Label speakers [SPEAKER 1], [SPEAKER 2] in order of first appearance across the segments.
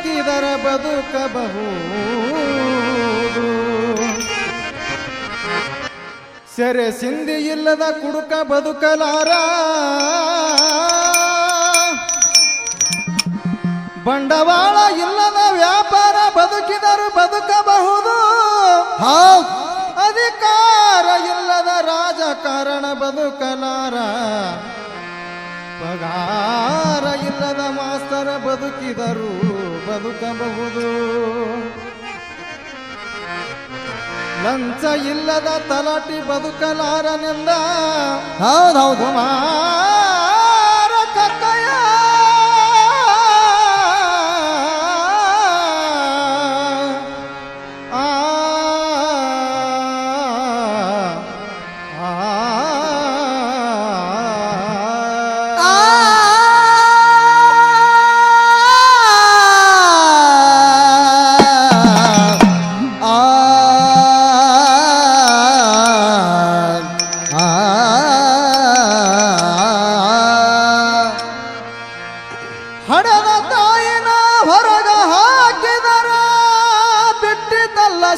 [SPEAKER 1] ಬದುಕಿದರ ಬದುಕಬಹುದು. ಸೆರೆ ಸಿಂಧಿ ಇಲ್ಲದ ಕುಡುಕ ಬದುಕಲಾರ. ಬಂಡವಾಳ ಇಲ್ಲದ ವ್ಯಾಪಾರ ಬದುಕಿದರು ಬದುಕಬಹುದು.
[SPEAKER 2] ಹೌದ್
[SPEAKER 1] ಅಧಿಕಾರ ಇಲ್ಲದ ರಾಜಕಾರಣ ಬದುಕಲಾರ. ಪಗಾರ ಇಲ್ಲದ ಮಾಸ್ತರ ಬದುಕಿದರು. ಬದುಕಬಹುದು. ಲಂಚ ಇಲ್ಲದ ತಲಾಟಿ ಬದುಕಲಾರನೆಂದ.
[SPEAKER 2] ಹೌದೌದು ಹೌದು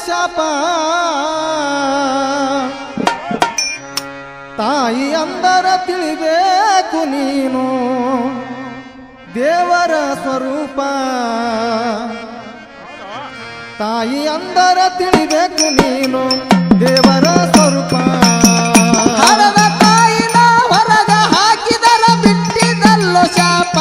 [SPEAKER 1] ಶಾಪ. ತಾಯಿ ಅಂದರ ತಿಳಿಬೇಕು ನೀನು. ದೇವರ ಸ್ವರೂಪ. ತಾಯಿ ಅಂದರ ತಿಳಿಬೇಕು ನೀನು. ದೇವರ ಸ್ವರೂಪ.
[SPEAKER 2] ತಾಯಿನ ಹೊರಗ ಹಾಕಿದರ ಬಿಟ್ಟಿದಲ್ಲೋ ಶಾಪ.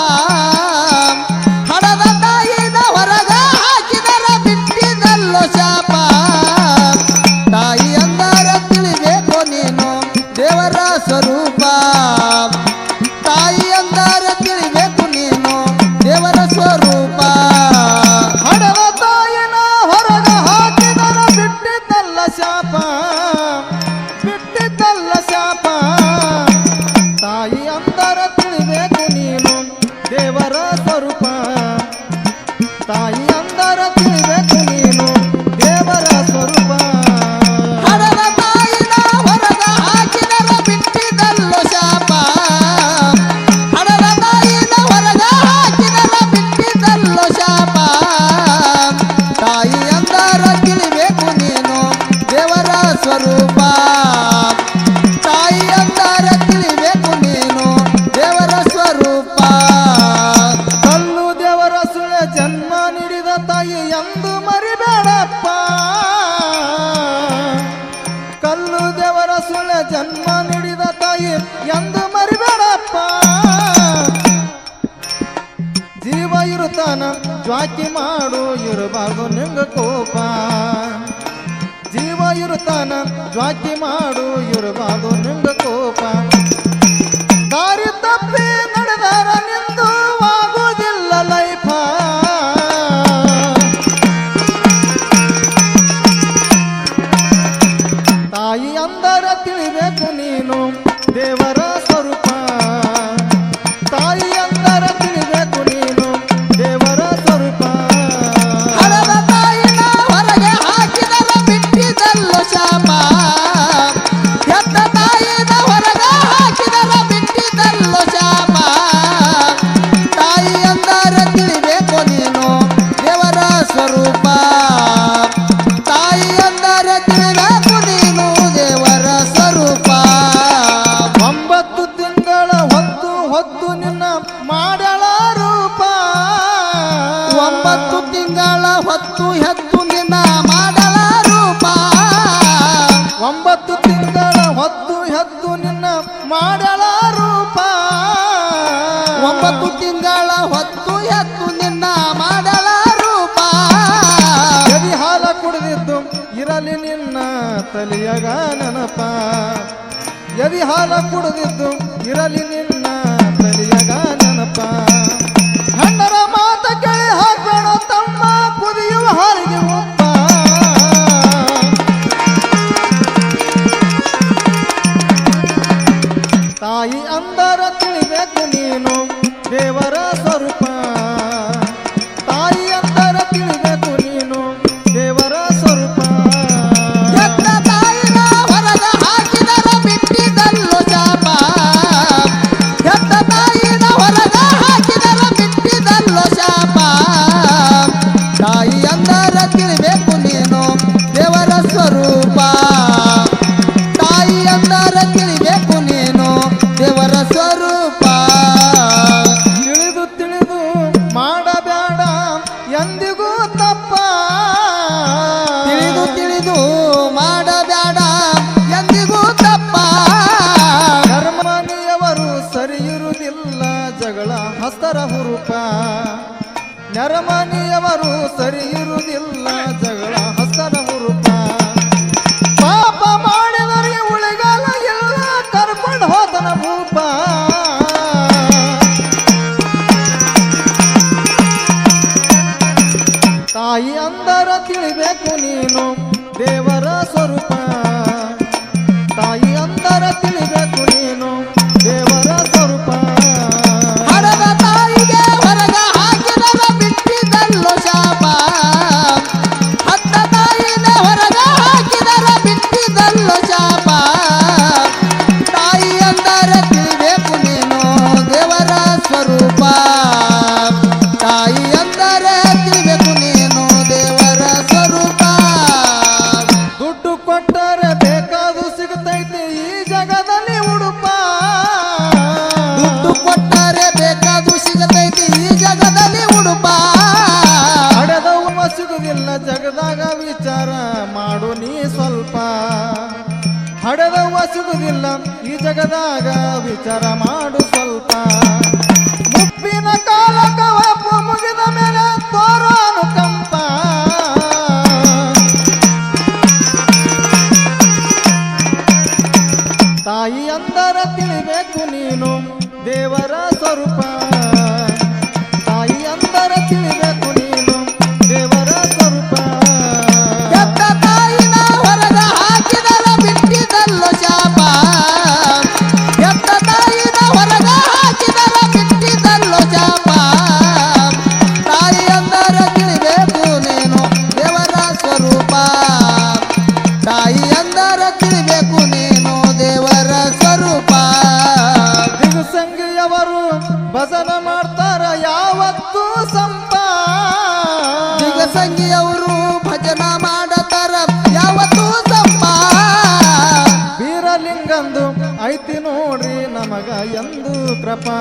[SPEAKER 2] ತಾಯಿ
[SPEAKER 1] ಎಂದು ಮರಿಬೇಡಪ್ಪ. ಕಲ್ಲು ದೇವರ ಸುಳ ಜನ್ಮ ನೀಡಿದ ತಾಯಿ ಎಂದು ಮರಿಬೇಡಪ್ಪ. ಜೀವ ಇರುತ್ತಾನ, ಜ್ವಾಕಿ ಮಾಡು, ಇರಬಾರ್ದು ನಿಂಗ ಕೋಪ. ಜೀವ ಇರುತ್ತಾನ, ಜ್ವಾಕಿ ಮಾಡು, ಇರಬಾರ್ದು ನಿಂಗ ಕೋಪ. ದೇವರ
[SPEAKER 2] ಹೊತ್ತು
[SPEAKER 1] ಹೆತ್ತು ನಿನ್ನ ಮಾಡಲ ರೂಪ.
[SPEAKER 2] ಒಂಬತ್ತು ತಿಂಗಳ ಹೊತ್ತು ಹೆತ್ತು ನಿನ್ನ ಮಾಡಲ ರೂಪ.
[SPEAKER 1] ಒಂಬತ್ತು ತಿಂಗಳ ಹೊತ್ತು ಹೆತ್ತು ನಿನ್ನ
[SPEAKER 2] ಮಾಡಲ ರೂಪ.
[SPEAKER 1] ಎದಿ ಹಾಲ ಕುಡಿದಿದ್ದು ಇರಲಿ ನಿನ್ನ ತಲೆಯಗ ನೆನಪ ಎದಿ ಹಾಲ ಕುಡಿದಿದ್ದು ಇರಲಿ ನಿನ್ನ ತಲೆಯಗ ನೆನಪ ಹೆಣ್ಣರ ಮಾತ ತಾಯಿ ಅಂದರ ತಿಳಿಬೇಕು ನೀನು ದೇವರ ಅರಮನೆಯವರು ಸರಿ ಇರುವುದಿಲ್ಲ ವಿಚಾರ ಮಾಡು ನೀ ಸ್ವಲ್ಪ. ಹಡದವ್ವ ಸಿಗುವುದಿಲ್ಲ ಈ ಜಗದಾಗ ವಿಚಾರ ಮಾಡು ಸ್ವಲ್ಪ. ಮುಪ್ಪಿನ ಕಾಲ ಮುಗಿದ ಮೇಲೆ ತೋರನು ಕಂಪ. ತಾಯಿ ಅಂದರ ತಿಳಿಬೇಕು ನೀನು, ದೇವರ
[SPEAKER 2] ಸಂಗಿಯವರು ಭಜನ ಮಾಡತಾರ. ಯಾವತ್ತೂ ತಪ್ಪ
[SPEAKER 1] ವೀರಲಿಂಗಂದು ಐತಿ ನೋಡ್ರಿ ನಮಗ ಎಂದು ಕೃಪಾ.